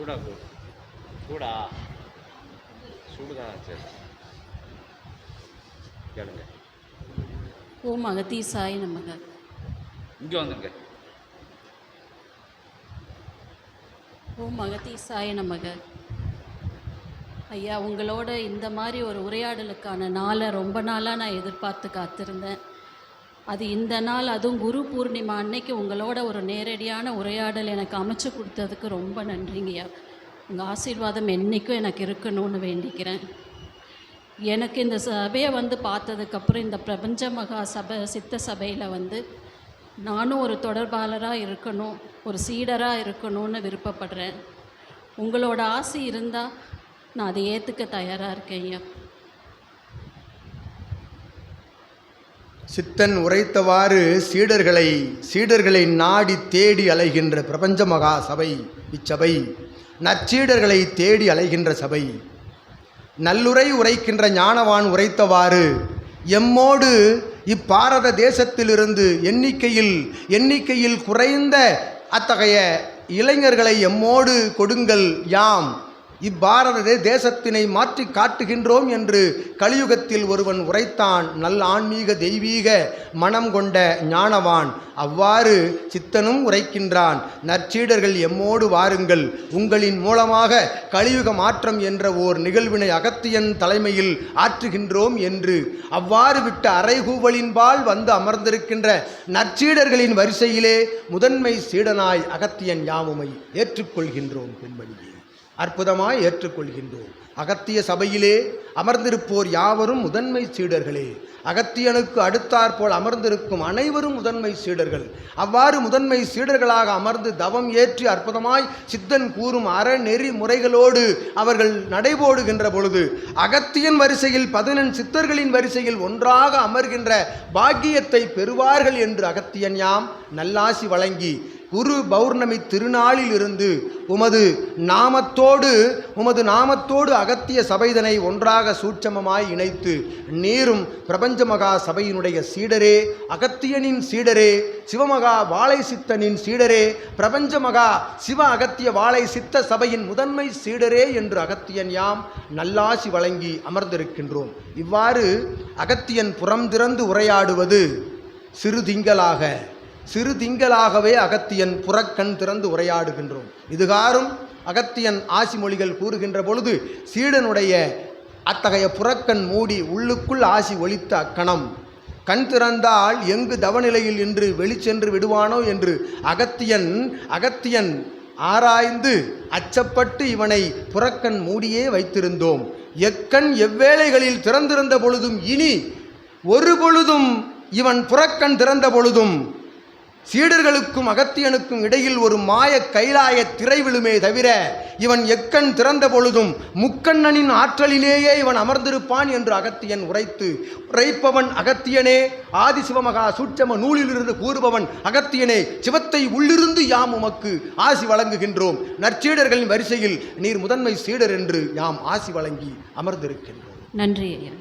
சூடா கு சூடா. சூடுதான் சரி கேளுங்க. ஓம் அகத்தீசாய நமக. இங்கே வந்துருங்க. ஓம் அகத்தீசாய நமக. ஐயா உங்களோட இந்த மாதிரி ஒரு உரையாடலுக்கான நாளை ரொம்ப நாளாக நான் எதிர்பார்த்து காத்திருந்தேன். அது இந்த நாள் அதுவும் குரு பூர்ணிமா அன்னைக்கு உங்களோட ஒரு நேரடியான உரையாடல் எனக்கு அமைச்சு கொடுத்ததுக்கு ரொம்ப நன்றிங்கய்யா உங்கள் ஆசீர்வாதம் என்றைக்கும் எனக்கு இருக்கணும்னு வேண்டிக்கிறேன். எனக்கு இந்த சபையை வந்து பார்த்ததுக்கப்புறம் இந்த பிரபஞ்ச மகா சபை சித்த சபையில் வந்து நானும் ஒரு தொடர்பாளராக இருக்கணும் ஒரு சீடராக இருக்கணும்னு விருப்பப்படுறேன். உங்களோட ஆசை இருந்தால் நான் அதை ஏற்றுக்க தயாராக இருக்கேன் ஐயா. சித்தன் உரைத்தவாறு சீடர்களை சீடர்களை நாடி தேடி அலைகின்ற பிரபஞ்ச மகா சபை இச்சபை. நற்சீடர்களை தேடி அலைகின்ற சபை. நல்லுரை உரைக்கின்ற ஞானவான் உரைத்தவாறு எம்மோடு இப்பாரத தேசத்திலிருந்து எண்ணிக்கையில் எண்ணிக்கையில் குறைந்த அத்தகைய இளைஞர்களை எம்மோடு கொடுங்கள் யாம். இப்பாரத தேசத்தினை மாற்றி காட்டுகின்றோம் என்று கலியுகத்தில் ஒருவன் உரைத்தான் நல் ஆன்மீக தெய்வீக மனம் கொண்ட ஞானவான். அவ்வாறு சித்தனும் உரைக்கின்றான் நற்சீடர்கள் எம்மோடு வாருங்கள். உங்களின் மூலமாக கலியுக மாற்றம் என்ற ஓர் நிகழ்வினை அகத்தியன் தலைமையில் ஆற்றுகின்றோம் என்று. அவ்வாறு விட்ட அறைகூவலின்பால் வந்து அமர்ந்திருக்கின்ற நற்சீடர்களின் வரிசையிலே முதன்மை சீடனாய் அகத்தியன் யாமுமை ஏற்றுக்கொள்கின்றோம் பெண்மணியே அற்புதமாய் ஏற்றுக்கொள்கின்றோம். அகத்திய சபையிலே அமர்ந்திருப்போர் யாவரும் முதன்மை சீடர்களே. அகத்தியனுக்கு அடுத்தாற்போல் அமர்ந்திருக்கும் அனைவரும் முதன்மை சீடர்கள். அவ்வாறு முதன்மை சீடர்களாக அமர்ந்து தவம் ஏற்றி அற்புதமாய் சித்தன் கூறும் அறநெறி முறைகளோடு அவர்கள் நடைபோடுகின்ற பொழுது அகத்தியன் வரிசையில் பதினெண் சித்தர்களின் வரிசையில் ஒன்றாக அமர்கின்ற பாக்கியத்தை பெறுவார்கள் என்று அகத்தியன் யாம் நல்லாசி வழங்கி குரு பௌர்ணமி திருநாளில் இருந்து உமது நாமத்தோடு உமது நாமத்தோடு அகத்திய சபைதனை ஒன்றாக சூட்சமமாய் இணைத்து நீரும் பிரபஞ்ச மகா சபையினுடைய சீடரே அகத்தியனின் சீடரே சிவமகா வாழை சித்தனின் சீடரே பிரபஞ்ச மகா சிவ அகத்திய வாழை சித்த சபையின் முதன்மை சீடரே என்று அகத்தியன் யாம் நல்லாசி வழங்கி அமர்ந்திருக்கின்றோம். இவ்வாறு அகத்தியன் புறம் திறந்து உரையாடுவது சிறு திங்களாக. சிறு திங்களாகவே அகத்தியன் புறக்கண் திறந்து உரையாடுகின்றோம். இதுகாரும் அகத்தியன் ஆசி மொழிகள் கூறுகின்ற பொழுது சீடனுடைய அத்தகைய புறக்கண் மூடி உள்ளுக்குள் ஆசி ஒலித்த அக்கணம். கண் திறந்தால் எங்கு தவநிலையில் இன்று வெளிச்சென்று விடுவானோ என்று அகத்தியன் அகத்தியன் ஆராய்ந்து அச்சப்பட்டு இவனை புறக்கண் மூடியே வைத்திருந்தோம். எக்கண் எவ்வேளைகளில் திறந்திருந்த பொழுதும் இனி ஒரு பொழுதும் இவன் புறக்கண் திறந்த பொழுதும் சீடர்களுக்கும் அகத்தியனுக்கும் இடையில் ஒரு மாய கைலாய திரை விழுமே தவிர இவன் எக்கண் திறந்த பொழுதும் முக்கண்ணனின் ஆற்றலிலேயே இவன் அமர்ந்திருப்பான் என்று அகத்தியன் உரைத்து உரைப்பவன் அகத்தியனே ஆதிசிவமகா சூட்சம நூலிலிருந்து கூறுபவன் அகத்தியனே சிவத்தை உள்ளிருந்து யாம் உமக்கு ஆசி வழங்குகின்றோம். நற்சீடர்களின் வரிசையில் நீர் முதன்மை சீடர் என்று யாம் ஆசி வழங்கி அமர்ந்திருக்கின்றோம். நன்றி ஐயா